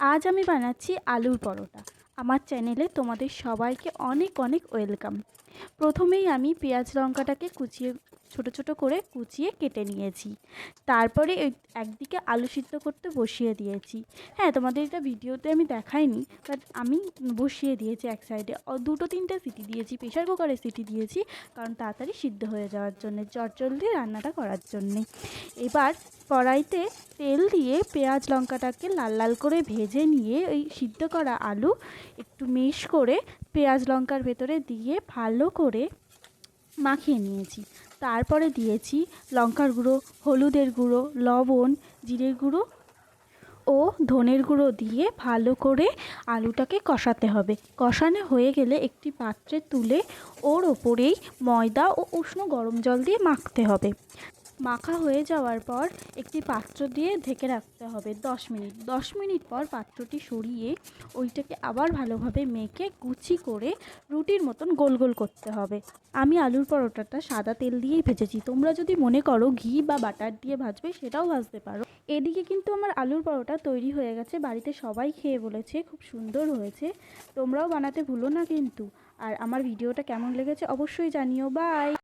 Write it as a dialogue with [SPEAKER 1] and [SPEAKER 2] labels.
[SPEAKER 1] আজ আমি বানাচ্ছি আলুর পরোটা। আমার চ্যানেলে তোমাদের সবাইকে অনেক অনেক ওয়েলকাম। প্রথমেই আমি পেঁয়াজ লঙ্কাটাকে কুচিয়ে ছোট ছোট করে কুচিয়ে কেটে নিয়েছি। তারপরে ওই একদিকে আলু সিদ্ধ করতে বসিয়ে দিয়েছি। হ্যাঁ তোমাদের এটা ভিডিওতে আমি দেখাইনি বাট আমি বসিয়ে দিয়েছি এক সাইডে দুটো তিনটে সিটি দিয়েছি প্রেশার কুকারে সিটি দিয়েছি, কারণ তাড়াতাড়ি সিদ্ধ হয়ে যাওয়ার জন্যে, চটজলদি রান্নাটা করার জন্যে। এবার কড়াইতে তেল দিয়ে পেঁয়াজ লঙ্কাটাকে লাল লাল করে ভেজে নিয়ে ওই সিদ্ধ করা আলু একটু মেশ করে পেঁয়াজ লঙ্কার ভেতরে দিয়ে ভালো করে মাখিয়ে নিয়েছি। তারপরে দিয়েছি লঙ্কার গুঁড়ো, হলুদের গুঁড়ো, লবণ, জিরের গুঁড়ো ও ধনের গুঁড়ো দিয়ে ভালো করে আলুটাকে কষাতে হবে। কষানো হয়ে গেলে একটি পাত্রে তুলে ওর ওপরেই ময়দা ও উষ্ণ গরম জল দিয়ে মাখতে হবে। মাখা হয়ে যাওয়ার পর একটি পাত্র দিয়ে ঢেকে রাখতে হবে দশ মিনিট। দশ মিনিট পর পাত্রটি সরিয়ে ওইটাকে আবার ভালোভাবে মেখে কুচি করে রুটির মতন গোল গোল করতে হবে। আমি আলুর পরোটাটা সাদা তেল দিয়েই ভেজেছি। তোমরা যদি মনে করো ঘি বা বাটার দিয়ে ভাজবে সেটাও ভাজতে পারো। এদিকে কিন্তু আমার আলুর পরোটা তৈরি হয়ে গেছে। বাড়িতে সবাই খেয়ে বলেছে, খুব সুন্দর হয়েছে। তোমরাও বানাতে ভুলো না কিন্তু। আর আমার ভিডিওটা কেমন লেগেছে অবশ্যই জানিও। বাই!